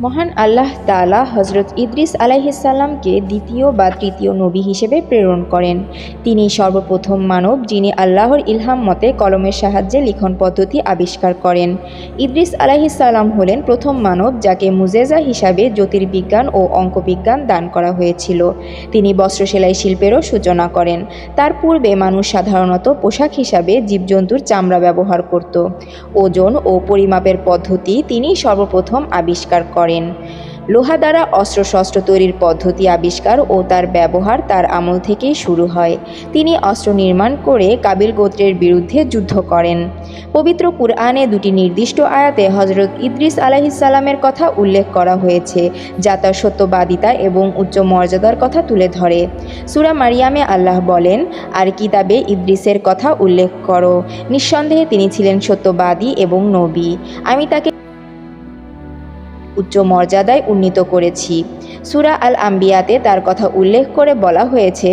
মহান আল্লাহ তাআলা হজরত ইদ্রিস আলাইহিসাল্লামকে দ্বিতীয় বা তৃতীয় নবী হিসেবে প্রেরণ করেন। তিনি সর্বপ্রথম মানব যিনি আল্লাহর ইলহাম মতে কলমের সাহায্যে লিখন পদ্ধতি আবিষ্কার করেন। ইদ্রিস আলাইহিসাল্লাম হলেন প্রথম মানব যাকে মুজেজা হিসাবে জ্যোতির্বিজ্ঞান ও অঙ্কবিজ্ঞান দান করা হয়েছিল। তিনি বস্ত্র সেলাই শিল্পেরও সূচনা করেন। তার পূর্বে মানুষ সাধারণত পোশাক হিসাবে জীবজন্তুর চামড়া ব্যবহার করত। ওজন ও পরিমাপের পদ্ধতি তিনি সর্বপ্রথম আবিষ্কার করেন। লোহা দ্বারা অস্ত্রশস্ত্র তৈরির পদ্ধতি আবিষ্কার ও তার ব্যবহার তার আমল থেকেই শুরু হয়। তিনি অস্ত্র নির্মাণ করে কাবিল গোত্রের বিরুদ্ধে যুদ্ধ করেন। পবিত্র কুরআনে দুটি নির্দিষ্ট আয়াতে হজরত ইদ্রিস আলাহিসাল্লামের কথা উল্লেখ করা হয়েছে, যা তার সত্যবাদিতা এবং উচ্চ মর্যাদার কথা তুলে ধরে। সুরা মারিয়ামে আল্লাহ বলেন, আর কিতাবে ইদ্রিসের কথা উল্লেখ করো। নিঃসন্দেহে তিনি ছিলেন সত্যবাদী এবং নবী। আমি তাকে উচ্চ মর্যাদায় উন্নীত করেছি। সুরা আল আম্বিয়াতে তার কথা উল্লেখ করে বলা হয়েছে,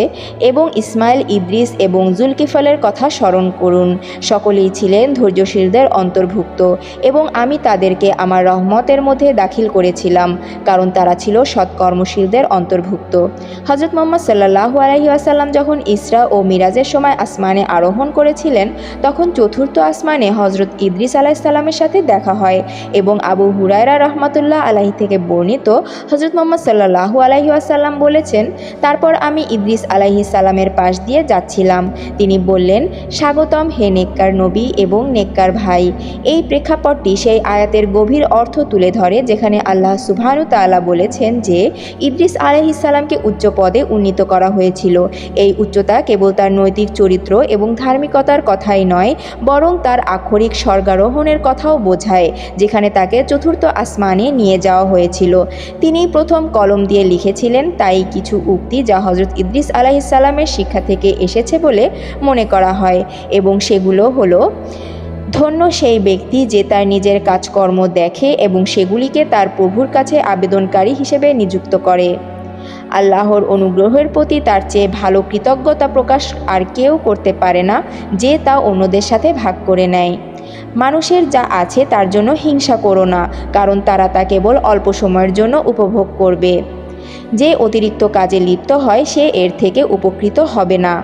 এবং ইসমাইল, ইদ্রিস এবং জুলকিফলের কথা স্মরণ করুন। সকলেই ছিলেন ধৈর্যশীলদের অন্তর্ভুক্ত, এবং আমি তাদেরকে আমার রহমতের মধ্যে দাখিল করেছিলাম, কারণ তারা ছিল সৎকর্মশীলদের অন্তর্ভুক্ত। হজরত মোহাম্মদ সাল্লাহু আলহি আসাল্লাম যখন ইসরা ও মিরাজের সময় আসমানে আরোহণ করেছিলেন, তখন চতুর্থ আসমানে হজরত ইদ্রিস আলাহিসাল্লামের সাথে দেখা হয়, এবং আবু হুরায়রা রহমতুল্লাহ আলাহি থেকে বর্ণিত হজরত মোহাম্মদ সাল্লাহু আলাহি আসাল্লাম বলেছেন, তারপর আমি ইদ্রিস আলাহি সাল্লামের পাশ দিয়ে যাচ্ছিলাম। তিনি বললেন, স্বাগতম হে নেককার নবী এবং নেককার ভাই। এই প্রেক্ষাপটটি সেই আয়াতের গভীর অর্থ তুলে ধরে যেখানে আল্লাহ সুবহানু তাআলা বলেছেন যে, ইদ্রিস আলাইহিসাল্লামকে উচ্চ পদে উন্নীত করা হয়েছিল। এই উচ্চতা কেবল তার নৈতিক চরিত্র এবং ধার্মিকতার কথাই নয়, বরং তার আক্ষরিক স্বর্গারোহণের কথাও বোঝায়, যেখানে তাকে চতুর্থ আসমানে নিয়ে যাওয়া হয়েছিল। তিনি প্রথম কলম দিয়ে লিখেছিলেন, তাই কিছু উক্তি যা হজরত ইদ্রিস আলাহিসাল্লামের শিক্ষা থেকে এসেছে বলে মনে করা হয়। এবং সেগুলো হল, ধন্য সেই ব্যক্তি যে তার নিজের কাজকর্ম দেখে এবং সেগুলিকে তার প্রভুর কাছে আবেদনকারী হিসেবে নিযুক্ত করে। আল্লাহর অনুগ্রহের প্রতি তার চেয়ে ভালো কৃতজ্ঞতা প্রকাশ আর কেউ করতে পারে না যে তা অন্যদের সাথে ভাগ করে নেয়। মানুষের যা আছে তার জন্য হিংসা করো না, কারণ তারা তা কেবল অল্প সময়ের জন্য উপভোগ করবে। যে অতিরিক্ত কাজে লিপ্ত হয় সে এর থেকে উপকৃত হবে না।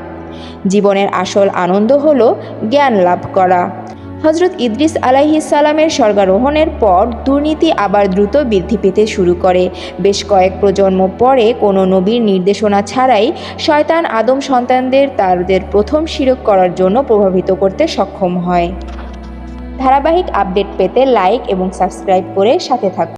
জীবনের আসল আনন্দ হলো জ্ঞান লাভ করা। হজরত ইদ্রিস আলাইহিসালামের স্বর্গারোহণের পর দুর্নীতি আবার দ্রুত বৃদ্ধি পেতে শুরু করে। বেশ কয়েক প্রজন্ম পরে কোনো নবীর নির্দেশনা ছাড়াই শয়তান আদম সন্তানদের তাদের প্রথম শিরক করার জন্য প্রভাবিত করতে সক্ষম হয়। ধারাবাহিক আপডেট পেতে লাইক এবং সাবস্ক্রাইব করে সাথে থাকুন।